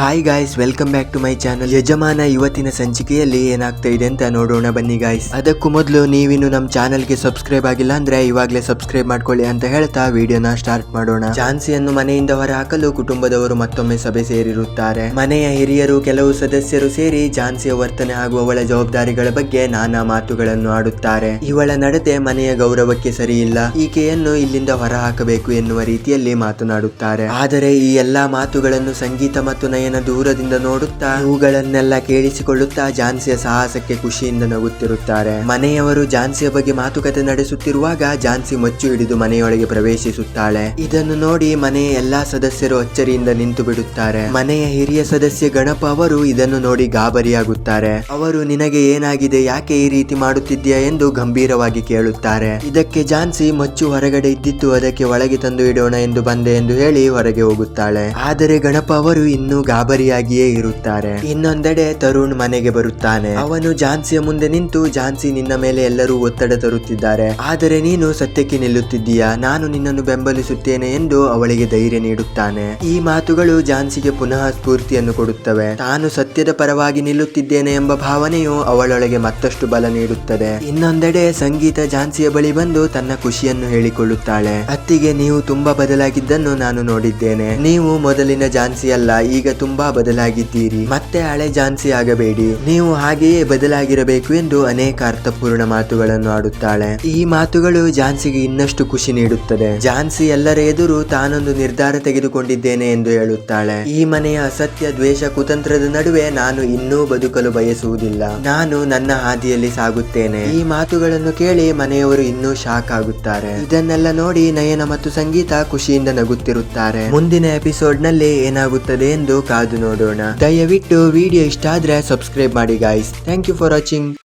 Hi guys welcome back to my channel Yajamana ಇವತ್ತಿನ ಸಂಚಿಕೆಯಲ್ಲಿ ಏನಾಗ್ತಾ ಇದೆ ಅಂತ ನೋಡೋಣ, ಬನ್ನಿ ಗಾಯ್ಸ್ ಅದಕ್ಕೂ ಮೊದಲು ನೀವಿನ್ನು ನಮ್ಮ ಚಾನಲ್ಗೆ ಸಬ್ಸ್ಕ್ರೈಬ್ ಆಗಿಲ್ಲ ಅಂದ್ರೆ ಇವಾಗಲೇ ಸಬ್ಸ್ಕ್ರೈಬ್ ಮಾಡ್ಕೊಳ್ಳಿ ಅಂತ ಹೇಳ್ತಾ ವಿಡಿಯೋನ ಸ್ಟಾರ್ಟ್ ಮಾಡೋಣ. ಝಾನ್ಸಿಯನ್ನು ಮನೆಯಿಂದ ಹೊರಹಾಕಲು ಕುಟುಂಬದವರು ಮತ್ತೊಮ್ಮೆ ಸಭೆ ಸೇರಿರುತ್ತಾರೆ. ಮನೆಯ ಹಿರಿಯರು, ಕೆಲವು ಸದಸ್ಯರು ಸೇರಿ ಝಾನ್ಸಿಯ ವರ್ತನೆ ಹಾಗೂ ಅವಳ ಜವಾಬ್ದಾರಿಗಳ ಬಗ್ಗೆ ನಾನಾ ಮಾತುಗಳನ್ನು ಆಡುತ್ತಾರೆ. ಇವಳ ನಡತೆ ಮನೆಯ ಗೌರವಕ್ಕೆ ಸರಿಯಿಲ್ಲ. ಈಕೆಯನ್ನು ಇಲ್ಲಿಂದ ಹೊರಹಾಕಬೇಕು ಎನ್ನುವ ರೀತಿಯಲ್ಲಿ ಮಾತನಾಡುತ್ತಾರೆ. ಆದರೆ ಈ ಎಲ್ಲಾ ಮಾತುಗಳನ್ನು ಸಂಗೀತ ಮತ್ತು ನಯನ ದೂರದಿಂದ ನೋಡುತ್ತಾ ಇವುಗಳನ್ನೆಲ್ಲ ಕೇಳಿಸಿಕೊಳ್ಳುತ್ತಾ ಝಾನ್ಸಿಯ ಸಾಹಸಕ್ಕೆ ಖುಷಿಯಿಂದ ನಗುತ್ತಿರುತ್ತಾರೆ. ಮನೆಯವರು ಝಾನ್ಸಿಯ ಬಗ್ಗೆ ಮಾತುಕತೆ ನಡೆಸುತ್ತಿರುವಾಗ ಝಾನ್ಸಿ ಮಚ್ಚು ಹಿಡಿದು ಮನೆಯೊಳಗೆ ಪ್ರವೇಶಿಸುತ್ತಾಳೆ. ಇದನ್ನು ನೋಡಿ ಮನೆಯ ಎಲ್ಲಾ ಸದಸ್ಯರು ಅಚ್ಚರಿಯಿಂದ ನಿಂತು ಬಿಡುತ್ತಾರೆ. ಮನೆಯ ಹಿರಿಯ ಸದಸ್ಯ ಗಣಪ ಅವರು ಇದನ್ನು ನೋಡಿ ಗಾಬರಿಯಾಗುತ್ತಾರೆ. ಅವರು, ನಿನಗೆ ಏನಾಗಿದೆ? ಯಾಕೆ ಈ ರೀತಿ ಮಾಡುತ್ತಿದ್ದೀಯಾ? ಎಂದು ಗಂಭೀರವಾಗಿ ಕೇಳುತ್ತಾರೆ. ಇದಕ್ಕೆ ಝಾನ್ಸಿ, ಮಚ್ಚು ಹೊರಗಡೆ ಇದ್ದಿತ್ತು, ಅದಕ್ಕೆ ಒಳಗೆ ತಂದು ಇಡೋಣ ಎಂದು ಬಂದೆ ಎಂದು ಹೇಳಿ ಹೊರಗೆ ಹೋಗುತ್ತಾಳೆ. ಆದರೆ ಗಣಪ ಅವರು ಇನ್ನೂ ಗಾಬರಿಯಾಗಿಯೇ ಇರುತ್ತಾರೆ. ಇನ್ನೊಂದೆಡೆ ತರುಣ್ ಮನೆಗೆ ಬರುತ್ತಾನೆ. ಅವನು ಝಾನ್ಸಿಯ ಮುಂದೆ ನಿಂತು, ಝಾನ್ಸಿ, ನಿನ್ನ ಮೇಲೆ ಎಲ್ಲರೂ ಒತ್ತಡ ತರುತ್ತಿದ್ದಾರೆ. ಆದರೆ ನೀನು ಸತ್ಯಕ್ಕೆ ನಿಲ್ಲುತ್ತಿದ್ದೀಯಾ? ನಾನು ನಿನ್ನನ್ನು ಬೆಂಬಲಿಸುತ್ತೇನೆ ಎಂದು ಅವಳಿಗೆ ಧೈರ್ಯ ನೀಡುತ್ತಾನೆ. ಈ ಮಾತುಗಳು ಝಾನ್ಸಿಗೆ ಪುನಃ ಸ್ಫೂರ್ತಿಯನ್ನು ಕೊಡುತ್ತವೆ. ತಾನು ಸತ್ಯದ ಪರವಾಗಿ ನಿಲ್ಲುತ್ತಿದ್ದೇನೆ ಎಂಬ ಭಾವನೆಯು ಅವಳೊಳಗೆ ಮತ್ತಷ್ಟು ಬಲ ನೀಡುತ್ತದೆ. ಇನ್ನೊಂದೆಡೆ ಸಂಗೀತ ಝಾನ್ಸಿಯ ಬಳಿ ಬಂದು ತನ್ನ ಖುಷಿಯನ್ನು ಹೇಳಿಕೊಳ್ಳುತ್ತಾಳೆ. ಅತ್ತಿಗೆ, ನೀವು ತುಂಬಾ ಬದಲಾಗಿದ್ದನ್ನು ನಾನು ನೋಡಿದ್ದೇನೆ. ನೀವು ಮೊದಲಿನ ಝಾನ್ಸಿ ಅಲ್ಲ ಈಗ ತುಂಬಾ ಬದಲಾಗಿದ್ದೀರಿ. ಮತ್ತೆ ಹಳೆ ಜಾನ್ಸಿ ಆಗಬೇಡಿ. ನೀವು ಹಾಗೆಯೇ ಬದಲಾಗಿರಬೇಕು ಎಂದು ಅನೇಕ ಅರ್ಥಪೂರ್ಣ ಮಾತುಗಳನ್ನು ಆಡುತ್ತಾಳೆ. ಈ ಮಾತುಗಳು ಜಾನ್ಸಿಗೆ ಇನ್ನಷ್ಟು ಖುಷಿ ನೀಡುತ್ತದೆ. ಜಾನ್ಸಿ ಎಲ್ಲರ ಎದುರು ತಾನೊಂದು ನಿರ್ಧಾರ ತೆಗೆದುಕೊಂಡಿದ್ದೇನೆ ಎಂದು ಹೇಳುತ್ತಾಳೆ. ಈ ಮನೆಯ ಅಸತ್ಯ ದ್ವೇಷ ಕುತಂತ್ರದ ನಡುವೆ ನಾನು ಇನ್ನೂ ಬದುಕಲು ಬಯಸುವುದಿಲ್ಲ. ನಾನು ನನ್ನ ಹಾದಿಯಲ್ಲಿ ಸಾಗುತ್ತೇನೆ. ಈ ಮಾತುಗಳನ್ನು ಕೇಳಿ ಮನೆಯವರು ಇನ್ನೂ ಶಾಕ್ ಆಗುತ್ತಾರೆ. ಇದನ್ನೆಲ್ಲ ನೋಡಿ ನಯನ ಮತ್ತು ಸಂಗೀತ ಖುಷಿಯಿಂದ ನಗುತ್ತಿರುತ್ತಾರೆ. ಮುಂದಿನ ಎಪಿಸೋಡ್ನಲ್ಲಿ ಏನಾಗುತ್ತದೆ ಎಂದು ಕಾದು ನೋಡೋಣ. ದಯವಿಟ್ಟು ವಿಡಿಯೋ ಇಷ್ಟ ಆದ್ರೆ ಸಬ್ಸ್ಕ್ರೈಬ್ ಮಾಡಿ guys thank you for watching